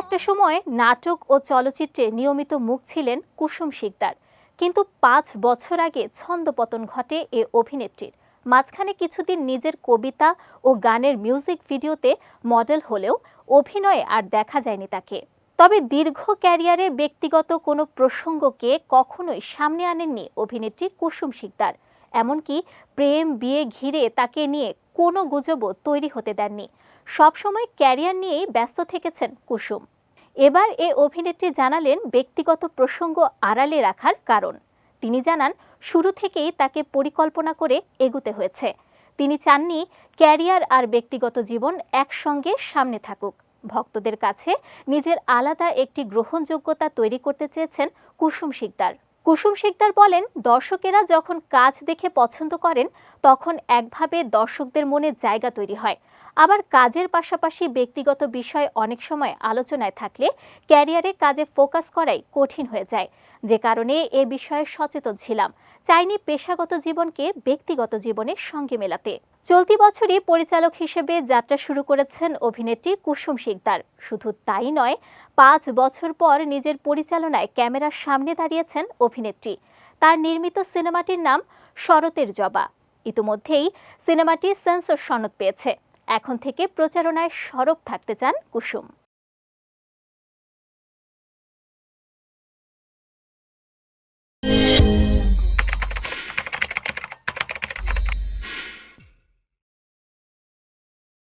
একটা সময় নাটক ও চলচ্চিত্রে নিয়মিত মুখ ছিলেন কুসুম শিকদার। কিন্তু পাঁচ বছর আগে ছন্দপতন ঘটে এ অভিনেত্রীর। মাঝখানে কিছুদিন নিজের কবিতা ও গানের মিউজিক ভিডিওতে মডেল হলেও অভিনয়ে আর দেখা যায়নি তাকে। তবে দীর্ঘ ক্যারিয়ারে ব্যক্তিগত কোনো প্রসঙ্গকে কখনোই সামনে আনেননি অভিনেত্রী কুসুম শিকদার। এমনকি প্রেম, বিয়ে ঘিরে তাকে নিয়ে কোনো গুজবও তৈরি হতে দেননি। সবসময় ক্যারিয়ার নিয়েই ব্যস্ত থেকেছেন কুসুম। এবার এ অভিনেত্রী জানালেন ব্যক্তিগত প্রসঙ্গ আড়ালে রাখার কারণ। তিনি জানান, শুরু থেকেই তাকে পরিকল্পনা করে এগুতে হয়েছে। তিনি চাননি ক্যারিয়ার আর ব্যক্তিগত জীবন একসঙ্গে সামনে থাকুক। ভক্তদের কাছে নিজের আলাদা একটি গ্রহণযোগ্যতা তৈরি করতে চেয়েছেন কুসুম শিকদার। কুসুম শিকদার বলেন, দর্শকেরা যখন কাজ দেখে পছন্দ করেন, তখন একভাবে দর্শকদের মনে জায়গা তৈরি হয়। আবার কাজের পাশাপাশি ব্যক্তিগত বিষয় অনেক সময় আলোচনায় থাকলে ক্যারিয়ারে কাজে ফোকাস করাই কঠিন হয়ে যায়। যে কারণে এ বিষয়ে সচেতন ছিলাম। চাইনি পেশাগত জীবনকে ব্যক্তিগত জীবনের সঙ্গে মেলাতে। চলতি বছরই পরিচালক হিসেবে যাত্রা শুরু করেছেন অভিনেত্রী কুসুম শিকদার শুধু তাই নয় পাঁচ বছর পর নিজের পরিচালনায় ক্যামেরার সামনে দাঁড়িয়েছেন অভিনেত্রী। তার নির্মিত সিনেমাটির নাম শরতের জবা। ইতোমধ্যেই সিনেমাটি সেন্সর সনদ পেয়েছে। এখন থেকে প্রচারণায় সরব থাকতে চান কুসুম।